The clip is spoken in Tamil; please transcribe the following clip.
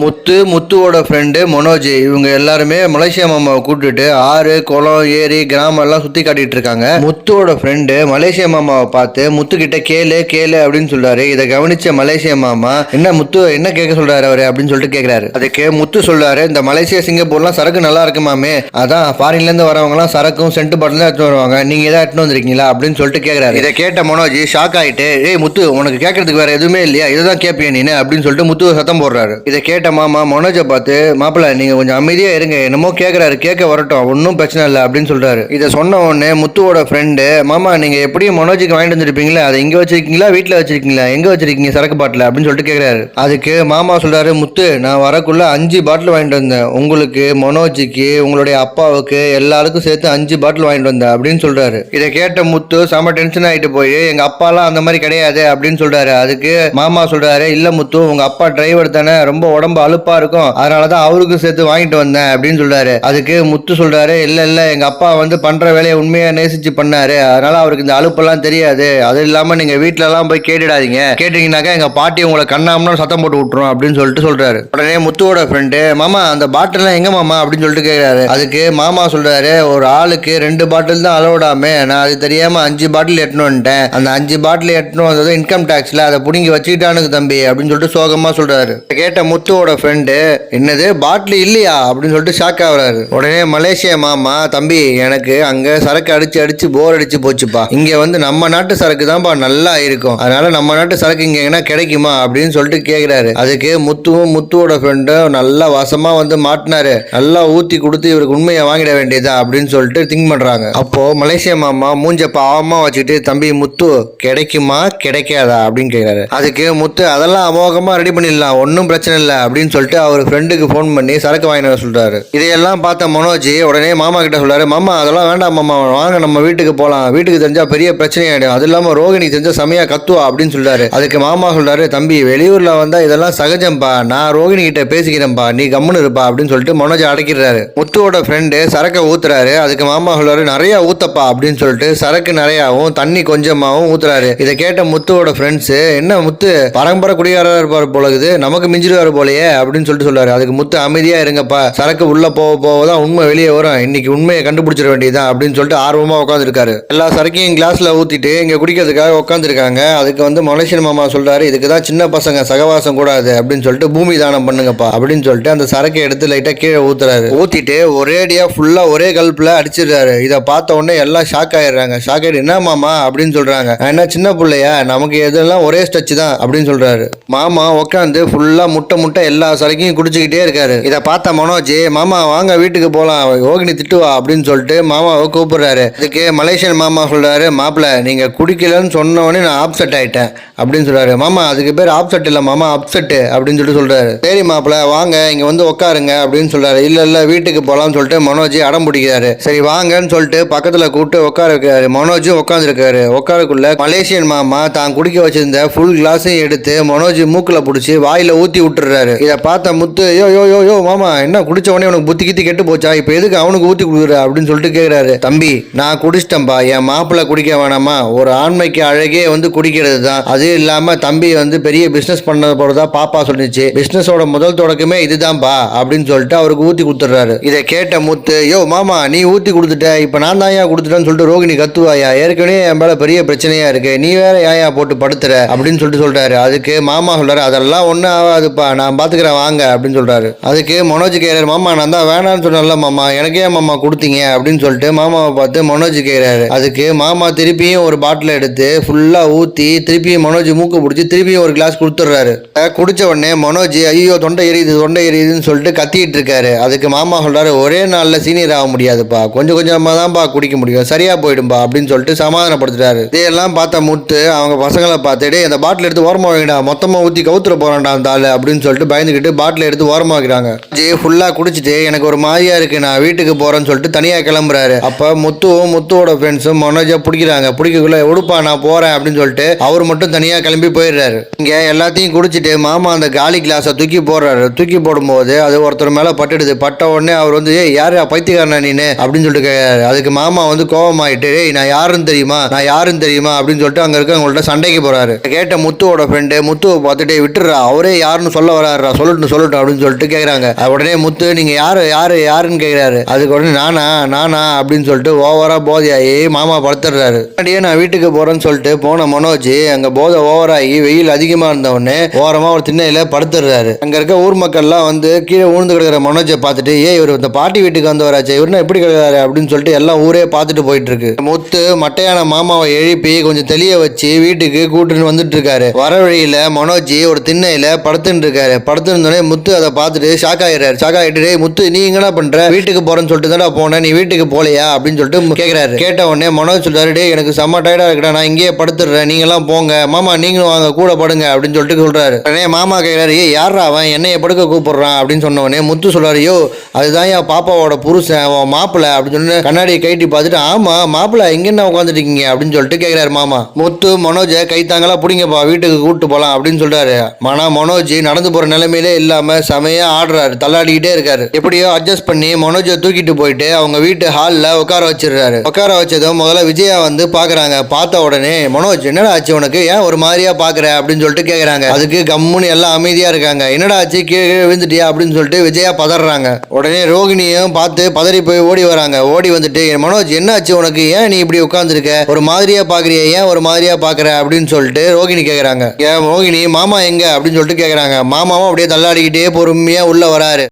முத்து முத்துவோட ஃப்ரெண்டு மனோஜ் இவங்க எல்லாருமே மலேசியா மாமாவை கூப்பிட்டுட்டு ஆறு குளம் ஏரி கிராமம் எல்லாம் சுத்தி காட்டிட்டு இருக்காங்க. முத்துவோட ஃப்ரெண்டு மலேசியா மாமாவை பார்த்து முத்து கிட்ட கேளு கேளு அப்படின்னு சொல்றாரு. இதை கவனிச்ச மலேசியா மாமா என்ன முத்து என்ன கேட்க சொல்றாரு அவரு அப்படின்னு சொல்லிட்டு கேக்குறாரு. அதுக்கு முத்து சொல்றாரு இந்த மலேசியா சிங்கப்பூர்லாம் சரக்கு நல்லா இருக்கு மாமே. அதான் ஃபாரின்ல இருந்து வரவங்க எல்லாம் சரக்கும் சென்ட் பாட்டில் தான் எடுத்து வருவாங்க. நீங்க ஏதாவது எடுத்துட்டு வந்திருக்கீங்களா அப்படின்னு சொல்லிட்டு கேக்குறாரு. இதை கேட்ட மனோஜ் ஷாக் ஆயிட்டு ஏய் முத்து உனக்கு கேட்கறதுக்கு வேற எதுவுமே இல்லையா? இதுதான் கேட்பியா நீனு? அப்படின்னு சொல்லிட்டு முத்து சத்தம் போடுறாரு. இதை கேட்ட மாமா மனோஜை பார்த்து மாப்பிள்ள நீங்க கொஞ்சம் அமைதியா இருங்க. என்னமோ கேட்குறாரு கேட்க வரட்டும். ஒன்றும் பிரச்சனை இல்லை. அப்படின்னு சொல்றாரு. இதை சொன்ன உடனே முத்துவோட ஃப்ரெண்டு மாமா நீங்க எப்படியும் மனோஜுக்கு வாங்கிட்டு வந்துருப்பீங்களா? அதை இங்க வச்சிருக்கீங்களா? வீட்டில் வச்சிருக்கீங்களா? எங்க வச்சிருக்கீங்க? சரக்கு பாட்டில்? அப்படின்னு சொல்லிட்டு கேட்கறாரு அதுக்கு மாமா சொல்றாரு முத்து நான் வரக்குள்ள அஞ்சு பாட்டில் வாங்கிட்டு வந்தேன். உங்களுக்கு மனோஜுக்கு உங்களுடைய அப்பாவுக்கு எல்லாருக்கும் சேர்த்து அஞ்சு பாட்டில் வாங்கிட்டு வந்தேன். அப்படின்னு சொல்றாரு. இதை கேட்ட முத்து செம டென்ஷன் ஆகிட்டு போய் எங்க அப்பாலாம் அந்த மாதிரி கிடையாது. அப்படின்னு சொல்றாரு. அதுக்கு மாமா சொல்றாரு இல்ல முத்து உங்க அப்பா டிரைவர் தானே. ரொம்ப உடம்பு ரொம்ப அழுப்பா இருக்கும். அதனாலதான் அவருக்கும் சேர்த்து வாங்கிட்டு வந்தேன் அப்படின்னு சொல்றாரு. அதுக்கு முத்து சொல்றாரு இல்ல இல்ல எங்க அப்பா வந்து பண்ற வேலையை உண்மையா நேசிச்சு பண்ணாரு. அதனால அவருக்கு இந்த அலுப்பெல்லாம் தெரியாது. அது இல்லாம நீங்க வீட்டுல எல்லாம் போய் கேட்டுடாதீங்க. கேட்டீங்கன்னாக்கா எங்க பாட்டி உங்களை கண்ணாமன்னு சத்தம் போட்டு விட்டுரும் அப்படின்னு சொல்லிட்டு சொல்றாரு. உடனே முத்துவோட ஃப்ரெண்டு மாமா அந்த பாட்டில் எங்க மாமா? அப்படின்னு சொல்லிட்டு கேக்குறாரு. அதுக்கு மாமா சொல்றாரு ஒரு ஆளுக்கு ரெண்டு பாட்டில் தான் அளவிடாம நான் அது தெரியாம அஞ்சு பாட்டில் எட்டணும் வந்துட்டேன். அந்த அஞ்சு பாட்டில் எட்டணும் வந்தது இன்கம் டேக்ஸ்ல அதை புடுங்கி வச்சுக்கிட்டானுக்கு தம்பி அப்படின்னு சொல்லிட்டு சோகமா சொல்றாரு. கேட்ட முத்துவோட ஃப்ரெண்டு என்னது பாட்டில் இல்லையா? அப்படின்னு சொல்லிட்டு ஷாக் ஆகுறாரு உடனே மலேசியா மாமா தம்பி எனக்கு அங்கே சரக்கு அடிச்சு அடிச்சு போர் அடிச்சு போச்சுப்பா. இங்கே வந்து நம்ம நாட்டு சரக்கு தான்ப்பா நல்லா இருக்கும். அதனால நம்ம நாட்டு சரக்கு இங்கே எங்கன்னா கிடைக்குமா? அப்படின்னு சொல்லிட்டு கேட்குறாரு அதுக்கு முத்துவும் முத்துவோட ஃப்ரெண்டும் நல்லா வசமாக வந்து மாட்டினாரு. நல்லா ஊற்றி கொடுத்து இவருக்கு உண்மையை வாங்கிட வேண்டியதா? அப்படின்னு சொல்லிட்டு திங்க் பண்ணுறாங்க அப்போது மலேசிய மாமா மூஞ்ச பாவமாக வச்சுக்கிட்டு தம்பி முத்து கிடைக்குமா கிடைக்காதா? அப்படின்னு கேட்குறாரு அதுக்கு முத்து அதெல்லாம் அமோகமாக ரெடி பண்ணிடலாம். ஒன்றும் பிரச்சனை இல்லை. அப்படின்னு சொல்லிட்டு அவர் ஃப்ரெண்டுக்கு ஃபோன் பண்ணி சரக்கு வாங்கினவர் சொல்கிறாரு இதையெல்லாம் பார்த்த மனோஜ் உடனே மாமா கிட்ட சொல்கிறாரு மாமா அதெல்லாம் வேண்டாம் மாமா வாங்க நம்ம வீட்டுக்கு போகலாம் வீட்டுக்கு தெரிஞ்சால் பெரிய பிரச்சனை ஆகிடும் அது இல்லாமல் ரோகிணி தெரிஞ்சால் செமையா கத்துவா அப்படின்னு சொல்கிறாரு அதுக்கு மாமா சொல்கிறாரு தம்பி வெளியூரில் வந்தால் இதெல்லாம் சகஜம்பா. நான் ரோகிணி கிட்ட பேசிக்கிறேன்ப்பா நீ கம்முன்னு இருப்பா அப்படின்னு சொல்லிட்டு மனோஜ் அடைக்கிறாரு முத்துவோட ஃப்ரெண்டு சரக்கை ஊத்துறாரு. அதுக்கு மாமா சொல்றாரு நிறைய ஊத்தப்பா அப்படின்னு சொல்லிட்டு சரக்கு நிறையாவும் தண்ணி கொஞ்சமாவும் ஊத்துறாரு. இதை கேட்ட முத்துவோட ஃப்ரெண்ட்ஸ் என்ன முத்து பரம்பரை குடிகாரா இருப்பார் போலகுது. நமக்கு மிஞ்சிடுவார் போலயே. அப்படின்னு சொல்லிட்டு சொல்றாரு. அதுக்கு முத்து அமைதியா இருங்கப்பா. சரக்கு உள்ள போக போக தான் உண்மை வெளியே வரும். இன்னைக்கு உண்மையை கண்டுபிடிச்சிட வேண்டியதான் அப்படின்னு சொல்லிட்டு ஆர்வமா உட்காந்துருக்காரு எல்லா சரக்கையும் கிளாஸ்ல ஊத்திட்டு இங்க குடிக்கிறதுக்காக உட்காந்துருக்காங்க அதுக்கு வந்து மலேசியன் மாமா சொல்றாரு இதுக்கு தான் சின்ன பசங்க சகவாசம் கூடாது அப்படின்னு சொல்லிட்டு பூமி தானம் பண்ணுங்கப்பா அப்படின்னு சொல்லிட்டு அந்த சரக்கை எடுத்து லைட்டா கீழே ஊத்துறாரு. ஊத்திட்டு ஒரேடியா ஃபுல்லா ஒரே கல்ப்ல அடிச்சிடுறாரு. இதை பார்த்த உடனே எல்லாம் ஷாக் ஆயிடுறாங்க. ஷாக் ஆயிட்டு என்ன மாமா? அப்படின்னு சொல்றாங்க. என்ன சின்ன பிள்ளையா? நமக்கு எதெல்லாம் ஒரே ஸ்டச் தான் அப்படின்னு சொல்றாரு. மாமா உட்காந்து ஃபுல்லா முட்டை முட்டை எல்லா சரக்கையும் குடிச்சுக்கிட்டே இருக்காரு. இதை பார்த்த மனோஜ் மாமா வாங்க வீட்டுக்கு போகலாம் யோகினி திட்டுவா அப்படின்னு சொல்லிட்டு மாமாவை கூப்பிடுறாரு. அதுக்கு மலேசியன் மாமா சொல்றாரு மாப்பிள்ள நீங்க குடிக்கலன்னு சொன்ன உடனே நான் ஆப்செட் ஆயிட்டேன் அப்படின்னு சொல்றாரு. மாமா அதுக்கு பேர் ஆப்செட் இல்லை மாமா அப்செட் அப்படின்னு சொல்லிட்டு சொல்றாரு. சரி மாப்பிள்ள வாங்க இங்க வந்து உட்காருங்க அப்படின்னு சொல்றாரு. இல்ல இல்ல வீட்டுக்கு போகலாம்னு சொல்லிட்டு மனோஜ் அடம் பிடிக்கிறாரு. சரி வாங்கன்னு சொல்லிட்டு பக்கத்துல கூப்பிட்டு உட்கார வைக்கிறாரு. மனோஜும் உட்காந்துருக்காரு உட்காரக்குள்ள மலேசியன் மாமா தான் குடிக்க வச்சிருந்த ஃபுல் கிளாஸையும் எடுத்து மனோஜ் மூக்கில் பிடிச்சி வாயில ஊத்தி விட்டுறாரு இதை பார்த்த முத்து யோ யோ யோ யோ மாமா என்ன குடிச்ச உடனே உனக்கு புத்தி கித்தி கெட்டு போச்சா? இப்போ எதுக்கு அவனுக்கு ஊத்தி கொடுக்குற? அப்படின்னு சொல்லிட்டு கேக்குறாரு. தம்பி நான் குடிச்சிட்டேன்பா. என் மாப்பிள்ளை குடிக்க வேணாமா? ஒரு ஆண்மைக்கு அழகே வந்து குடிக்கிறது தான். அது இல்லாம தம்பி வந்து பெரிய பிசினஸ் பண்ண போறதா பாப்பா சொல்லிச்சு. பிசினஸோட முதல் தொடக்கமே இதுதான்பா. அப்படின்னு சொல்லிட்டு அவருக்கு ஊத்தி கொடுத்துட்றாரு. இதை கேட்ட முத்து யோ மாமா நீ ஊத்தி கொடுத்துட்ட. இப்போ நான் தான் ஏன் கொடுத்துட்டேன்னு சொல்லிட்டு ரோகிணி கத்துவாயா? ஏற்கனவே என் மேல பெரிய பிரச்சனையா இருக்கு. நீ வேற ஏன் போட்டு படுத்துற? அப்படின்னு சொல்லிட்டு சொல்றாரு. அதுக்கு மாமா சொல்றாரு அதெல்லாம் ஒன்றும் ஆகாதுப்பா. நான் பார்த்துக்கிறேன் வாங்க அப்படின்னு சொல்கிறாரு அதுக்கு மனோஜ் கேரியர் மாமா நான் தான் வேணான்னு சொன்னேன்ல மாமா. எனக்கே ஏன் மாமா கொடுத்தீங்க? அப்படின்னு சொல்லிட்டு மாமாவை பார்த்து மனோஜ் கேட்கிறாரு அதுக்கு மாமா திருப்பியும் ஒரு பாட்டில் எடுத்து ஃபுல்லாக ஊற்றி திருப்பியும் மனோஜ் மூக்கு பிடிச்சி திருப்பியும் ஒரு கிளாஸ் கொடுத்துட்றாரு. குடித்த உடனே மனோஜ் ஐயோ தொண்டை எரியுது தொண்டை எரியுதுன்னு சொல்லிட்டு கத்திட்டு இருக்காரு. அதுக்கு மாமா சொல்கிறாரு ஒரே நாளில் சீனியர் ஆக முடியாதுப்பா. கொஞ்சம் கொஞ்சமாக தான்ப்பா குடிக்க முடியும். சரியாக போயிடும்பா. அப்படின்னு சொல்லிட்டு சமாதானப்படுத்துறாரு. இதையெல்லாம் பார்த்த முத்து அவங்க பசங்களை பார்த்துட்டு அந்த பாட்டில் எடுத்து ஓரமாக வைங்கடா. மொத்தமாக ஊற்றி கவுத்துற போகிறான்டா அந்த ஆள். அப்படின்னு சொல்லிட்டு பயந்துக்கிட்டு பாட்டில் எடுத்து ஓரமாக்குறாங்க. வைக்கிறாங்க ஃபுல்லாக குடிச்சிட்டு எனக்கு ஒரு மாதிரியா இருக்கு நான் வீட்டுக்கு போறேன்னு சொல்லிட்டு தனியாக கிளம்புறாரு. அப்ப முத்துவும் முத்துவோட ஃப்ரெண்ட்ஸும் மனோஜா பிடிக்கிறாங்க. பிடிக்கக்குள்ள எடுப்பா நான் போறேன் அப்படின்னு சொல்லிட்டு அவர் மட்டும் தனியாக கிளம்பி போயிடுறாரு. இங்க எல்லாத்தையும் குடிச்சிட்டு மாமா அந்த காலி கிளாஸை தூக்கி போடுறாரு. தூக்கி போடும்போது அது ஒருத்தர் மேல பட்டுடுது. பட்ட உடனே அவர் வந்து ஏய் யார் பைத்தியக்காரனா நீனு? அப்படின்னு சொல்லிட்டு கேக்குறாரு. அதுக்கு மாமா வந்து கோபமாயிட்டு ஏய் நான் யாருன்னு தெரியுமா? நான் யாருன்னு தெரியுமா? அப்படின்னு சொல்லிட்டு அங்க இருக்கவங்கள்ட்ட சண்டைக்கு போறாரு. கேட்ட முத்துவோட ஃப்ரெண்டு முத்துவை பார்த்துட்டு விட்டுறா அவரே யாருன்னு சொல்ல வராரு சொல்றாரா சொல்லட்டும் சொல்லட்டும் அப்படின்னு சொல்லிட்டு கேட்குறாங்க அது உடனே முத்து நீங்கள் யார் யார் யாருன்னு கேட்குறாரு அதுக்கு உடனே நானா நானா அப்படின்னு சொல்லிட்டு ஓவராக போதையாகி மாமா படுத்துடுறாரு. அப்படியே நான் வீட்டுக்கு போகிறேன்னு சொல்லிட்டு போன மனோஜ் அங்கே போதை ஓவராகி வெயில் அதிகமாக இருந்தவொடனே ஓரமாக ஒரு திண்ணையில் படுத்துடுறாரு. அங்கே இருக்க ஊர் மக்கள்லாம் வந்து கீழே உழுந்து கிடக்கிற மனோஜை பார்த்துட்டு ஏ இவர் இந்த பாட்டி வீட்டுக்கு வந்தவராச்சே இவருன்னா எப்படி கிடக்கிறாரு? அப்படின்னு சொல்லிட்டு எல்லாம் ஊரே பார்த்துட்டு போயிட்டு இருக்கு முத்து மட்டையான மாமாவை எழுப்பி கொஞ்சம் தெளிய வச்சு வீட்டுக்கு கூட்டுன்னு வந்துட்டு இருக்காரு வர வழியில மனோஜ் ஒரு திண்ணையில படுத்துட்டு இருக்காரு படுத்திருந்தோடனே முத்து அதை பார்த்துட்டு ஷாக் ஆகிறாரு ஷாக் ஆகிட்டு முத்து நீ எங்கடா பண்ற? வீட்டுக்கு போறேன்னு சொல்லிட்டு தானே போனேன் நீ வீட்டுக்கு போலையா அப்படின்னு சொல்லிட்டு கேட்கிறாரு கேட்ட உடனே மனோஜ் சொல்றாரு டே எனக்கு செம்ம டயர்டா இருக்குடா. நான் இங்கேயே படுத்துடுறேன். நீங்க எல்லாம் போங்க. மாமா நீங்களும் வாங்க. கூட படுங்க. அப்படின்னு சொல்லிட்டு சொல்றாரு. உடனே மாமா கேட்கிறாரு ஏ யாரா அவன்? என்னைய படுக்க கூப்பிடுறான். அப்படின்னு சொன்ன உடனே முத்து சொல்றாரு யோ அதுதான் என் பாப்பாவோட புருஷன். அவன் மாப்பிள்ள. அப்படின்னு சொல்லி கண்ணாடியை கைட்டி பார்த்துட்டு ஆமா மாப்பிள்ள எங்க என்ன உட்காந்துருக்கீங்க அப்படின்னு சொல்லிட்டு கேட்கிறாரு மாமா. முத்து மனோஜை கைத்தாங்களா பிடிங்கப்பா. வீட்டுக்கு கூப்பிட்டு போலாம். அப்படின்னு சொல்றாரு. மனா மனோஜ் நடந்து போற நிலைமையிலே இல்லாம செமையா ஆடுறாரு. தள்ளாடிக்கிட்டே இருக்காரு. எப்படியோ அட்ஜஸ்ட் பண்ணி மனோஜை தூக்கிட்டு போயிட்டு அவங்க வீட்டு ஹாலில் உட்கார வச்சிடுறாரு. உட்கார வச்சதும் முதல்ல விஜயா வந்து பாக்குறாங்க. பார்த்த உடனே மனோஜ் என்னடா ஆச்சு உனக்கு? ஏன் ஒரு மாதிரியா பாக்குற? அப்படின்னு சொல்லிட்டு கேக்குறாங்க. அதுக்கு கம்முன்னு எல்லாம் அமைதியா இருக்காங்க. என்னடா ஆச்சு? கீழே விழுந்துட்டியா? அப்படின்னு சொல்லிட்டு விஜயா பதறாங்க. உடனே ரோகிணியும் பார்த்து பதறி போய் ஓடி வராங்க. ஓடி வந்துட்டு மனோஜ் என்ன ஆச்சு உனக்கு? ஏன் நீ இப்படி உட்காந்துருக்க ஒரு மாதிரியா பாக்குறிய? ஏன் ஒரு மாதிரியா பாக்குற? அப்படின்னு சொல்லிட்டு ரோகிணி கேக்குறாங்க. ஏன் ரோகிணி? மாமா எங்க? அப்படின்னு சொல்லிட்டு கேக்குறாங்க. மாமாவும் அப்படியே தள்ளாடிக்கிட்டே பொறுமையா உள்ள வராரு.